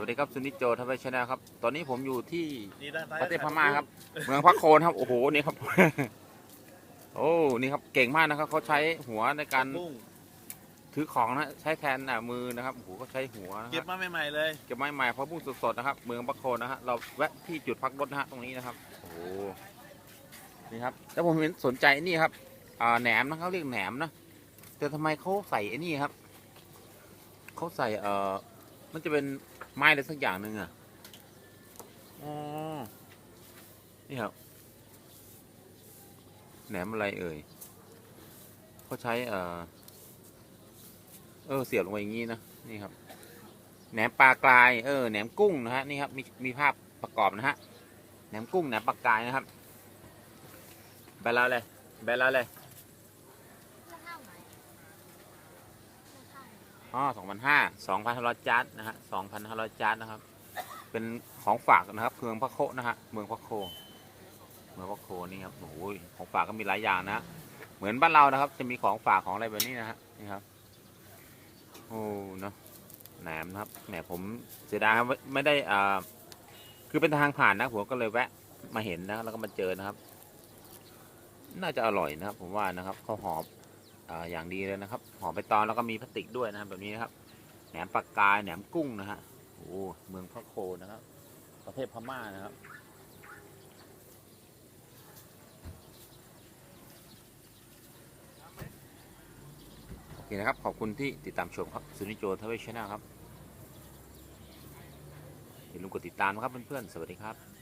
วัสดีครับซุนิจโจทวีชนะครับ ตอนนี้ผมอยู่ที่นี่ด้านซ้ายประเทศพม่าครับ เมืองพักโคนครับ โอ้โห นี่ครับ โอ้ นี่ครับ เก่งมากนะครับ เขาใช้หัวในการกุ้งถือของนะ ใช้แทนอะมือนะครับ โอ้โหเขาใช้หัวนะเก็บฮะมาใหม่ๆเลย เก็บไม้ใหม่เพราะพุ่งสดๆนะครับ เมืองพักโคนนะฮะ เราแวะที่จุดพักรถนะฮะตรงนี้นะครับ โอ้โหนี่ครับ แล้วผมเห็นสนใจนี่ครับอ่าแหนมนะเขาเรียกแหนมนะ แต่ทำไมเขาใส่ไอ้นี่ครับ เขาใส่ เอ่อ มันจะเป็น ไม้อะไรสักอย่างหนึ่งอะอ๋อนี่ครับแหนมอะไรเอ่ยเขาใช้เออเออเสียบลงไปอย่างนี้นะนี่ครับแหนมปลากรายเออแหนมกุ้งนะฮะนี่ครับมีมีภาพประกอบนะฮะแหนมกุ้งแหนมปลากรายนะครับแบลลาเลยแบลลาเลย เสื้อผ้าไหมเสื้อผ้า อ๋อสองพันห้าสองพันห้าร้อยจานนะฮะสองพันห้าร้อยจานนะครับ เป็นของฝากนะครับเมืองพระโคนะฮะเมืองพระโค เมืองพระโคนี่ครับโอ้ยของฝากก็มีหลายอย่างนะเหมือนบ้านเรานะครับ จะมีของฝากของอะไรแบบนี้นะฮะนี่ครับโอ้เนาะแหนมนะครับแหมผมเสียดายครับไม่ไม่ได้อ่าคือเป็นทางผ่านนะผมก็เลยแวะมาเห็นนะแล้วก็มาเจอนะครับ น่าจะอร่อยนะครับ ผมว่านะครับข้าวหอม อย่างดีเลยนะครับหอมใบตองแล้วก็มีพลาสติกด้วยนะครับแบบนี้นะครับแหนมปลากายแหนมกุ้งนะฮะโอ้เมืองพระโคนะครับ ประเทศพม่านะครับโอเคนะครับ ขอบคุณที่ติดตามชมครับสุนิโจทเวีชนะครับอย่าลืมกดติดตามนะครับเพื่อนๆสวัสดีครับ